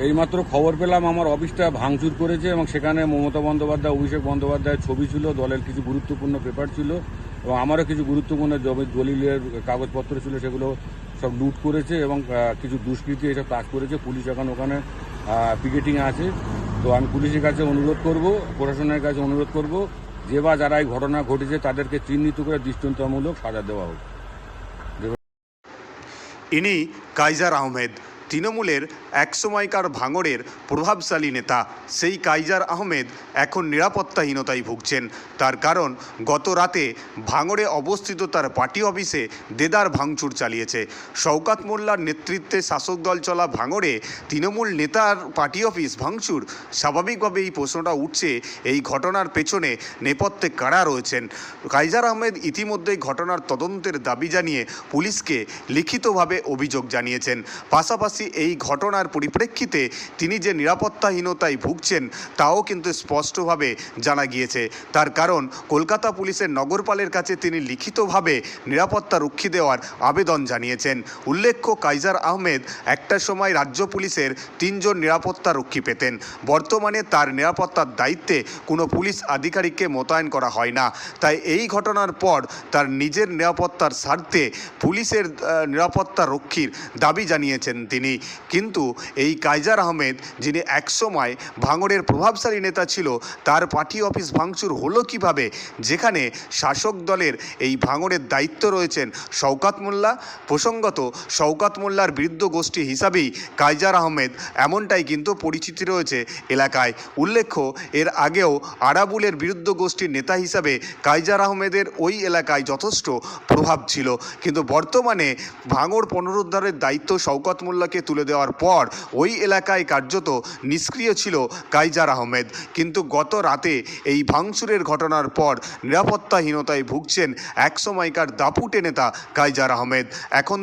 এইমাত্র খবর পেলাম, আমার অফিসটা ভাঙচুর করেছে এবং সেখানে মমতা বন্দ্যোপাধ্যায়, অভিষেক বন্দ্যোপাধ্যায়ের ছবি ছিল, দলের কিছু গুরুত্বপূর্ণ পেপার ছিল এবং আমারও কিছু গুরুত্বপূর্ণ দলিলের কাগজপত্র ছিল, সেগুলো সব লুট করেছে এবং কিছু দুষ্কৃতী এসব কাজ করেছে। পুলিশ এখন ওখানে পিকেটিং আছে। তো আমি পুলিশের কাছে অনুরোধ করব, প্রশাসনের কাছে অনুরোধ করব, যে বা যারা এই ঘটনা ঘটেছে তাদেরকে চিহ্নিত করে দৃষ্টান্তমূলক সাজা দেওয়া হোক। ইনি কাইজার আহমেদ তৃণমূলের একসময়কার ভাঙড়ের প্রভাবশালী নেতা সেই কাইজার আহমেদ এখন নিরাপত্তাহীনতায় ভুগছেন। তার কারণ, গত রাতে ভাঙড়ে অবস্থিত তার পার্টি অফিসে দেদার ভাঙচুর চালিয়েছে। শওকাত মোল্লার নেতৃত্বে শাসক দল চলা ভাঙড়ে তৃণমূল নেতার পার্টি অফিস ভাঙচুর স্বাভাবিকভাবে এই প্রশ্নটা উঠছে এই ঘটনার পেছনে নেপথ্যে কারা রয়েছেন। কাইজার আহমেদ ইতিমধ্যেই ঘটনার তদন্তের দাবি জানিয়ে পুলিশকে লিখিতভাবে অভিযোগ জানিয়েছেন। পাশাপাশি এই ঘটনার পরিপ্রেক্ষিতে তিনি যে নিরাপত্তাহীনতায় ভুগছেন, তাও কিন্তু স্পষ্টভাবে জানা গিয়েছে। তার কারণ, কলকাতা পুলিশের নগরপালের কাছে তিনি লিখিতভাবে নিরাপত্তা রক্ষী দেওয়ার আবেদন জানিয়েছেন। উল্লেখ্য, কাইজার আহমেদ একটা সময় রাজ্য পুলিশের তিনজন নিরাপত্তা রক্ষী পেতেন। বর্তমানে তার নিরাপত্তার দায়িত্বে কোনো পুলিশ আধিকারিককে মোতায়েন করা হয় না। তাই এই ঘটনার পর তার নিজের নিরাপত্তার স্বার্থে পুলিশের নিরাপত্তা রক্ষীর দাবি জানিয়েছেন তিনি। কিন্তু এই কাইজার আহমেদ, যিনি একসময় ভাঙড়ের প্রভাবশালী নেতা ছিল, তার পার্টি অফিস ভাঙচুর হলো কীভাবে? যেখানে শাসক দলের এই ভাঙড়ের দায়িত্ব রয়েছেন শওকাত মোল্লা। প্রসঙ্গত, শওকাত মোল্লার বৃদ্ধ গোষ্ঠী হিসাবেই কাইজার আহমেদ এমনটাই কিন্তু পরিচিতি রয়েছে এলাকায়। উল্লেখ্য, এর আগেও আরাবুলের বিরুদ্ধ গোষ্ঠীর নেতা হিসাবে কাইজার আহমেদের ওই এলাকায় যথেষ্ট প্রভাব ছিল। কিন্তু বর্তমানে ভাঙড় পুনরুদ্ধারের দায়িত্ব শওকত মোল্লাকে তুলে দেওয়ার পর ওই এলাকায় কার্যত নিষ্ক্রিয় ছিল কাইজার আহমেদ। কিন্তু গত রাতে এই ভাঙচুরের ঘটনার পর নিরাপত্তাহীনতায় ভুগছেন একসময়কার দাপুটে নেতা কাইজার আহমেদ। এখন